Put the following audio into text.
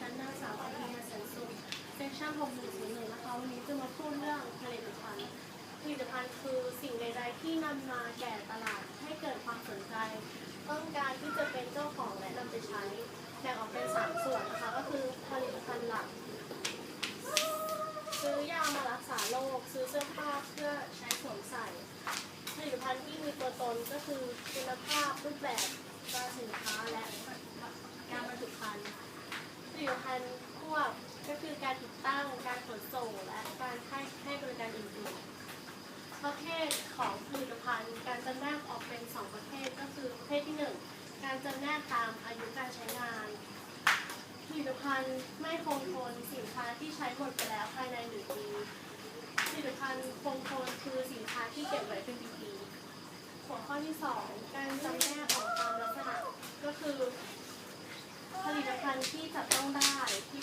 ฉันนางสาวอภิมาแสนสุขเซสชั่น6101นะคะวันนี้จะมาพูดเรื่องผลิตภัณฑ์ผลิตภัณฑ์คือสิ่งใดๆที่นำมาแก่ตลาดให้เกิดความสนใจ ต้องการที่จะเป็นเจ้าของและนำไปใช้แบ่งออกเป็นสามส่วนนะคะก็คือผลิตภัณฑ์หลัก ซื้อยามารักษาโรคซื้อเสื้อผ้าเพื่อใช้สวมใส่ผลิตภัณฑ์ที่มีตัวตนก็คือคุณภาพรูปแบบตราสินค้าและการบรรจุภัณฑ์ ผลิตภัณฑ์พวกก็คือการติดตั้ง การขนส่ง และการให้ให้บริการอื่นๆ ประเภทของผลิตภัณฑ์ การจำแนกออกเป็นสองประเภทก็คือประเภทที่หนึ่งการจำแนกตามอายุการใช้งาน ผลิตภัณฑ์ไม่คงทนสินค้าที่ใช้หมดไปแล้วภายในหนึ่งปีผลิตภัณฑ์คงทนคือสินค้าที่เก็บไว้เป็นปีๆหัวข้อที่สองการจำแนกออกตามลักษณะก็คือ ที่จะต้องได้ที่